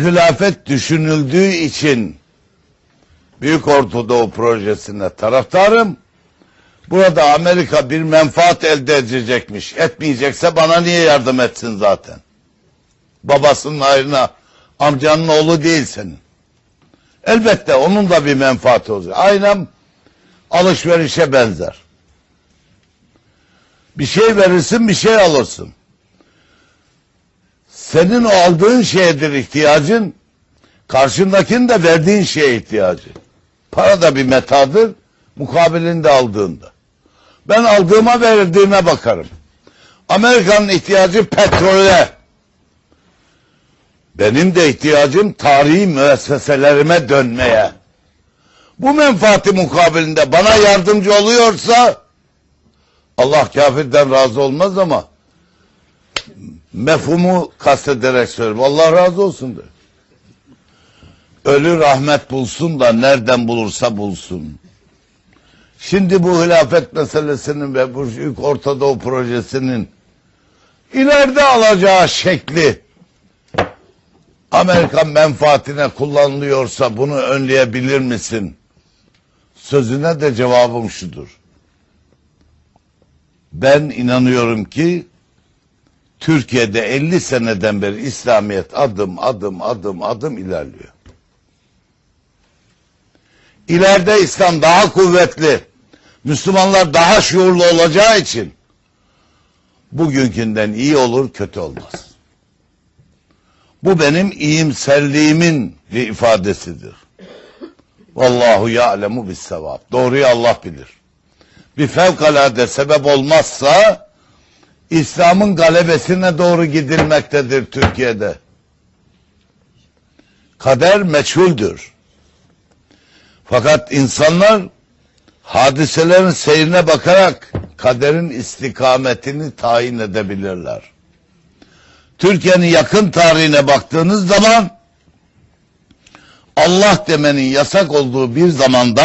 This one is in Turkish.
Hilafet düşünüldüğü için Büyük Ortadoğu projesine taraftarım. Burada Amerika bir menfaat elde edecekmiş. Etmeyecekse bana niye yardım etsin zaten? Babasının ayrına amcanın oğlu değil senin. Elbette onun da bir menfaati olacak. Aynen alışverişe benzer. Bir şey verirsin bir şey alırsın. Senin aldığın şeydir ihtiyacın. Karşındakinin de verdiğin şeye ihtiyacı. Para da bir metadır. Mukabilinde aldığında. Ben aldığıma verdiğime bakarım. Amerika'nın ihtiyacı petrole. Benim de ihtiyacım tarihi müesseselerime dönmeye. Bu menfaati mukabilinde bana yardımcı oluyorsa Allah kafirden razı olmaz ama mefhumu kastederek söylüyorum. Allah razı olsun de. Ölü rahmet bulsun da nereden bulursa bulsun. Şimdi bu hilafet meselesinin ve bu Büyük Orta Doğu projesinin ileride alacağı şekli Amerikan menfaatine kullanılıyorsa bunu önleyebilir misin? Sözüne de cevabım şudur. Ben inanıyorum ki Türkiye'de 50 seneden beri İslamiyet adım adım adım adım ilerliyor. İleride İslam daha kuvvetli, Müslümanlar daha şuurlu olacağı için bugünkünden iyi olur, kötü olmaz. Bu benim iyimserliğimin bir ifadesidir. Vallahu ya'lemu bis sevap. Doğruyu Allah bilir. Bir fevkalade sebep olmazsa İslam'ın galebesine doğru gidilmektedir Türkiye'de. Kader meçhuldür. Fakat insanlar hadiselerin seyrine bakarak kaderin istikametini tayin edebilirler. Türkiye'nin yakın tarihine baktığınız zaman Allah demenin yasak olduğu bir zamanda